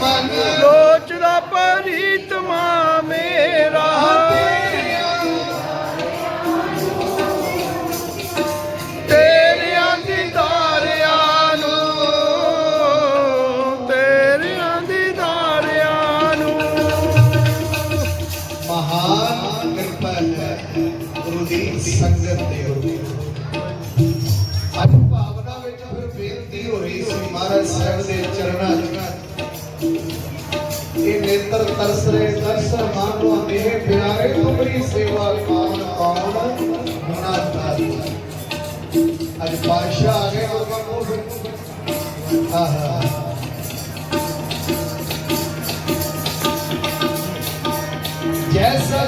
ਮਨ ਲੋਚਦਾ ਪ੍ਰੀਤਮਾ ਮੇਰਾ ਤੇਰਿਆਂ ਦੀਦਾਰਿਆਂ ਨੂੰ ਤੇਰਿਆਂ ਦੀਦਾਰਿਆਂ ਨੂੰ। ਮਹਾਨ ਕਿਰਪਾ ਹੈ ਗੁਰੂ ਦੀ ਸੰਗਤ ਦੇ ਹੋਵੇ ਅੱਜ ਭਾਵਨਾ ਵਿੱਚ ਫਿਰ ਬੇਨਤੀ ਹੋ ਰਹੀ ਸੀ ਮਹਾਰਾਜ ਸਾਹਿਬ ਦੇ ਚਰਨਾਂ 'ਚ। ਇਹ ਨੇਤਰ ਤਰਸ ਰੇ ਤਰਸ ਮਾਨੋ ਮੇਰੇ ਪਿਆਰੇ ਤੁਮਰੀ ਸੇਵਾ ਕਾਨ ਕੌਣ ਹੁਣਾ ਤਾਰੀ ਅੱਜ ਪਾਸ਼ਾ ਆ ਗਏ ਲੋਕਾਂ ਕੋਲ ਆਹਾ। ਜੈਸਾ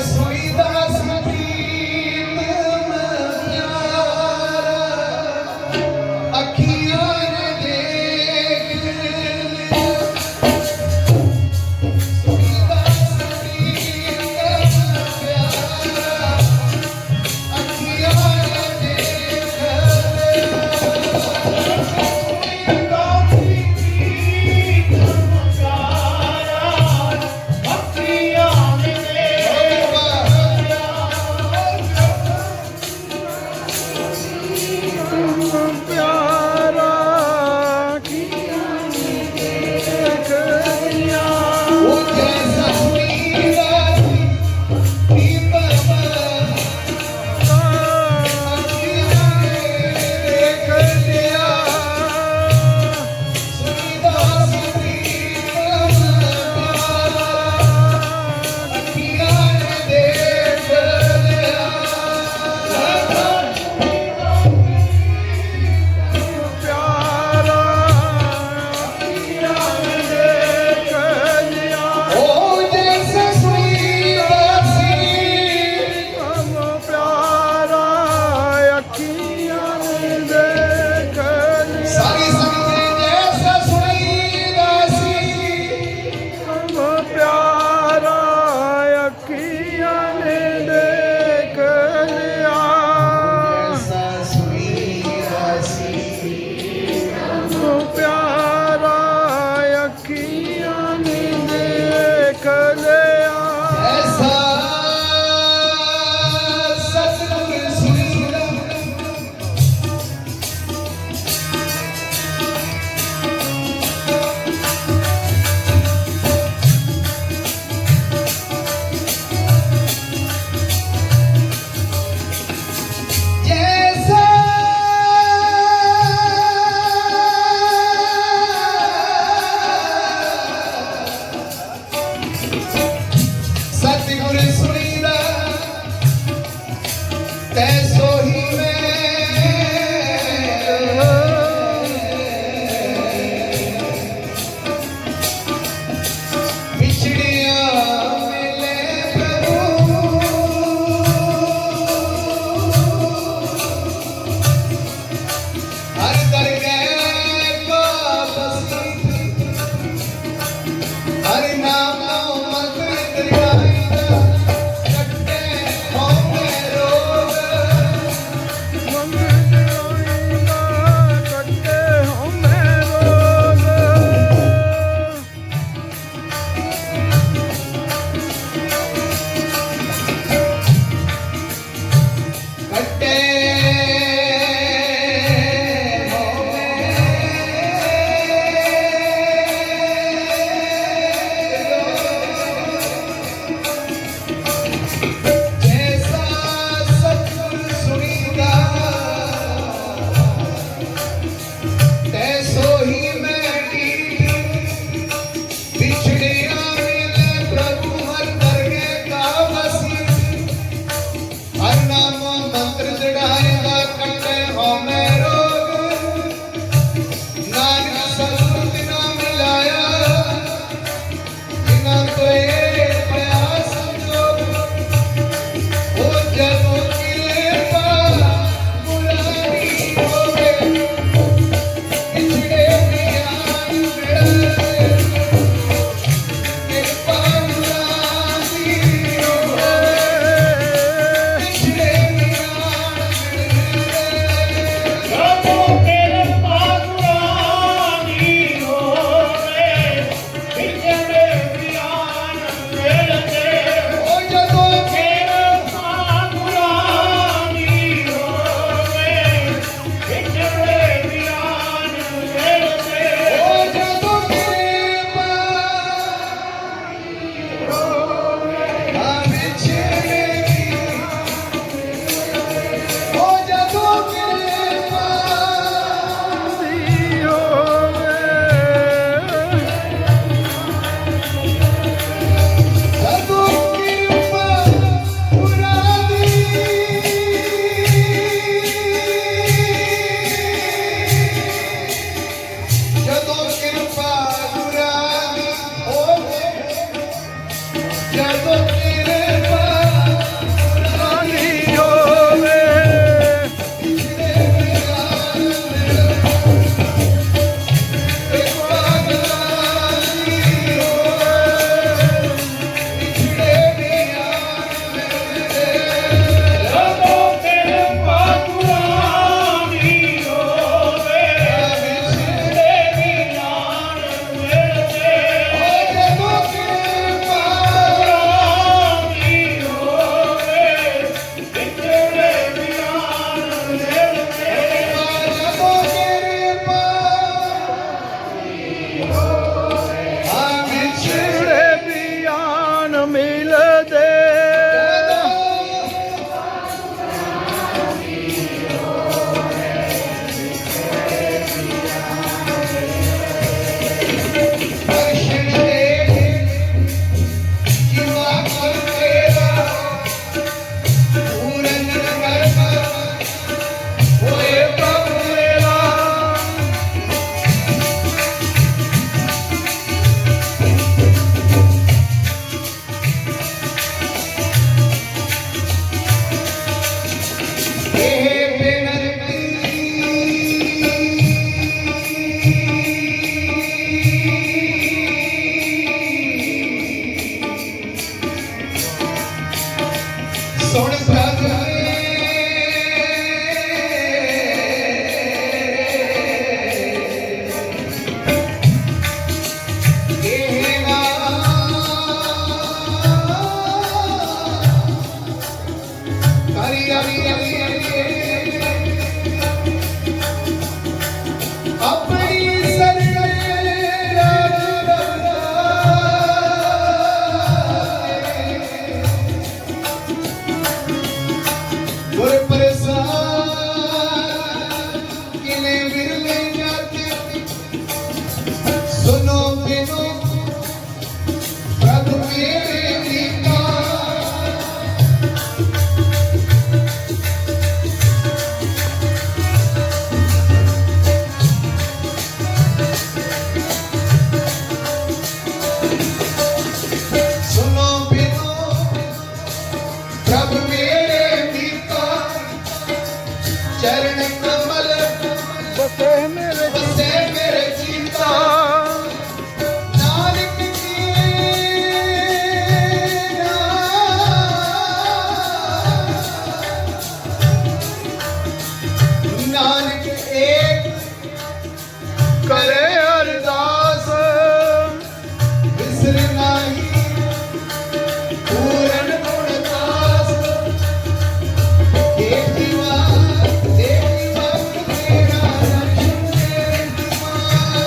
Hare Hare Hare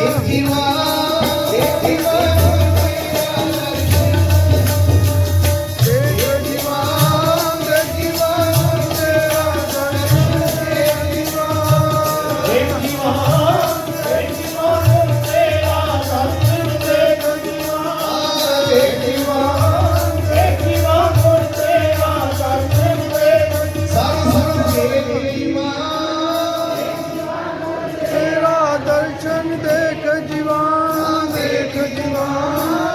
he was ਜੀਵਾਂ ਦੇਖ ਜੀਵਾਂ